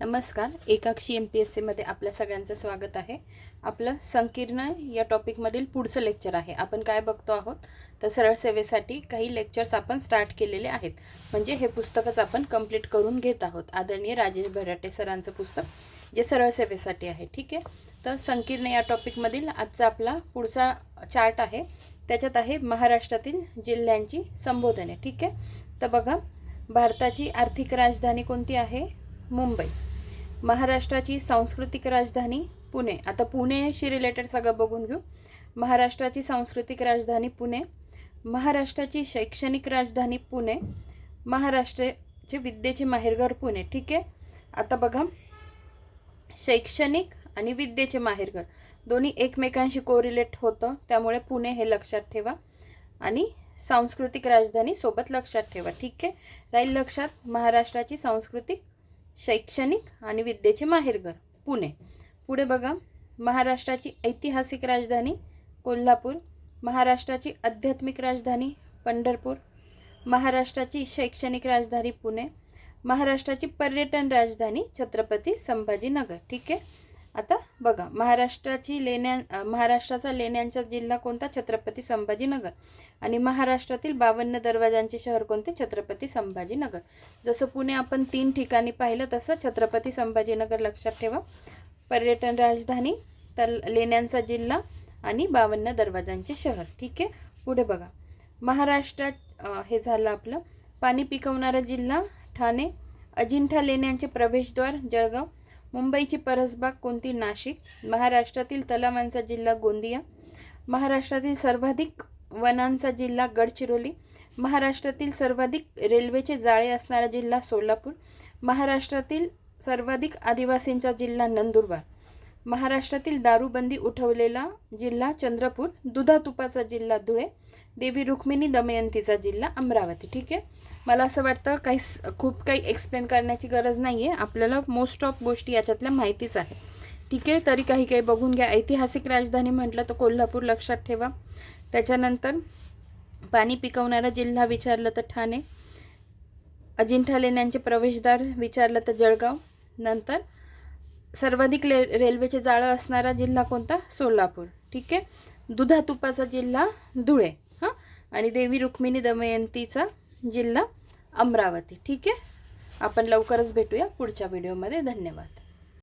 नमस्कार एकाक्षी M P S सीमध्ये आपल्या सगळ्यांचं स्वागत आहे. आपलं संकीर्ण या टॉपिकमधील पुढचं लेक्चर आहे. आपण काय बघतो आहोत? तर सरळ सेवेसाठी काही लेक्चर्स आपण स्टार्ट केलेले आहेत. म्हणजे हे पुस्तकच आपण कंप्लीट करून घेत आहोत. आदरणीय राजेश भराटे सरांचं पुस्तक जे सरळ सेवेसाठी आहे. ठीक आहे? तर संकीर्ण या टॉपिकमधील आजचा आपला पुढचा चार्ट आहे. त्याच्यात आहे महाराष्ट्रातील जिल्ह्यांची संबोधने. ठीक आहे? तर बघा भारताची आर्थिक राजधानी कोणती आहे? मुंबई. महाराष्ट्राची सांस्कृतिक राजधानी पुणे. आता पुणेशी रिलेटेड सगळं बघून घेऊ. महाराष्ट्राची सांस्कृतिक राजधानी पुणे. महाराष्ट्राची शैक्षणिक राजधानी पुणे. महाराष्ट्राचे विद्येचे माहेरघर पुणे. ठीक आहे? आता बघा. शैक्षणिक आणि विद्येचे माहेरघर. दोन्ही एकमेकांशी कोरिलेट होतं. त्यामुळे पुणे हे लक्षात ठेवा. आणि सांस्कृतिक राजधानी सोबत लक्षात ठेवा. ठीक आहे? राहील लक्षात. महाराष्ट्राची सांस्कृतिक शैक्षणिक आणि विद्येचे माहेरघर पुणे. पुढे बघा महाराष्ट्राची ऐतिहासिक राजधानी कोल्हापूर महाराष्ट्राची आध्यात्मिक राजधानी पंढरपूर महाराष्ट्राची शैक्षणिक राजधानी पुणे महाराष्ट्राची पर्यटन राजधानी छत्रपती संभाजीनगर. ठीक आहे? आता बघा महाराष्ट्राची लेण्या महाराष्ट्राचा लेण्यांचा जिल्हा कोणता? छत्रपती संभाजीनगर. आणि महाराष्ट्रातील बावन्न दरवाजांचे शहर कोणते? छत्रपती संभाजीनगर. जसं पुणे आपण तीन ठिकाणी पाहिलं तसं छत्रपती संभाजीनगर लक्षात ठेवा. पर्यटन राजधानी तर लेण्यांचा जिल्हा आणि बावन्न दरवाजांचे शहर. ठीक आहे? पुढे बघा. महाराष्ट्रात हे झालं आपलं. पाणी पिकवणारा जिल्हा ठाणे. अजिंठा लेण्यांचे प्रवेशद्वार जळगाव. मुंबईची परसबाग कोणती? नाशिक. महाराष्ट्रातील तलावांचा जिल्हा गोंदिया. महाराष्ट्रातील सर्वाधिक वनांचा जिल्हा गडचिरोली. महाराष्ट्रातील सर्वाधिक रेल्वेचे जाळे असणारा जिल्हा सोलापूर. महाराष्ट्रातील सर्वाधिक आदिवासींचा जिल्हा नंदुरबार. महाराष्ट्रातील दारूबंदी उठवलेला जिल्हा चंद्रपूर दुधा तुपाचा जिल्हा धुळे देवी रुक्मिणी दमयंतीचा जिल्हा अमरावती. ठीक आहे? मला असं वाटतं काही खूप काही एक्सप्लेन करण्याची गरज नाही आहे आपल्याला मोस्ट ऑफ गोष्टी याच्यातल्या माहितीच आहे. ठीक आहे? तरी काही काही बघून घ्या. ऐतिहासिक राजधानी म्हटलं तर कोल्हापूर लक्षात ठेवा. त्याच्यानंतर पाणी पिकवणारा जिल्हा विचारलं तर ठाणे. अजिंठा लेण्यांचे प्रवेशद्वार विचारलं तर जळगाव. नंतर सर्वाधिक ले रेल्वेचे जाळं असणारा जिल्हा कोणता? सोलापूर. ठीक आहे? दुधा तुपाचा जिल्हा धुळे हां? आणि देवी रुक्मिणी दमयंतीचा जिल्हा अमरावती. ठीक आहे? आपण लवकरच भेटूया पुढच्या व्हिडिओमध्ये. धन्यवाद.